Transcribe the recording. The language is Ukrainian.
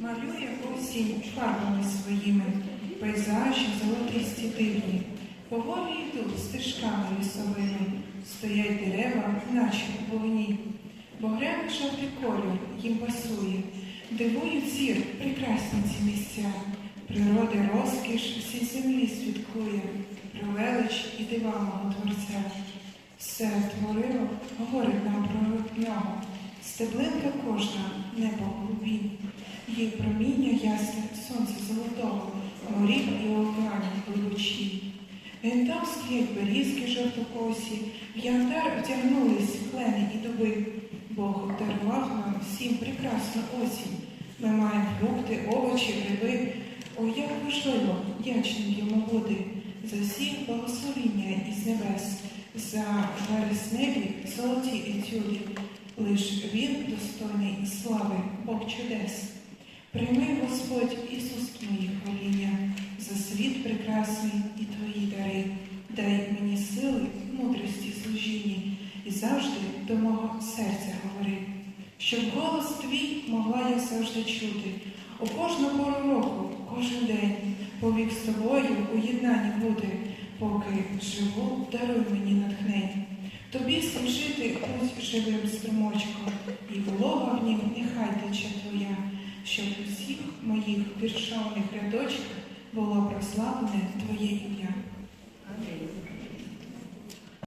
Малює осінь фарбами своїми, пейзажі золотисті дивні. Поволі йдуть стежками лісовими, стоять дерева, наче у вогні. Багряний жовтий колір їм пасує, дивують зір прекрасні ці місця. Природи розкіш всій землі свідкує, про велич і дива мого творця. Все творило, говорить нам про нього. Стеблинка кожна, небо глубін. Є проміння ясне сонця золотого, морів і океанів глибочі. Ген там стоять берізки жовтокосі, в янтар втягнулись клени і дуби. Бог дарував нам всім прекрасну осінь. Ми маємо фрукти, овочі, гриби. О, як важливо вдячним йому бути за всі благословіння із небес, за вересневі золоті етюди. Лиш він достойний слави, Бог чудес. Прийми, Господь, Ісус мої хваління, за світ прекрасний і твої дари. Дай мені сили, мудрості служінні, і завжди до мого серця говори, щоб голос твій могла я завжди чути, у кожну пору року, кожен день, повік з тобою у єднанні бути, поки живу, даруй мені натхнень. Тобі служити будь живим струмочком, і волога в нім нехай тече щоб у всіх моїх віршованих рядочках було прославлене Твоє ім'я.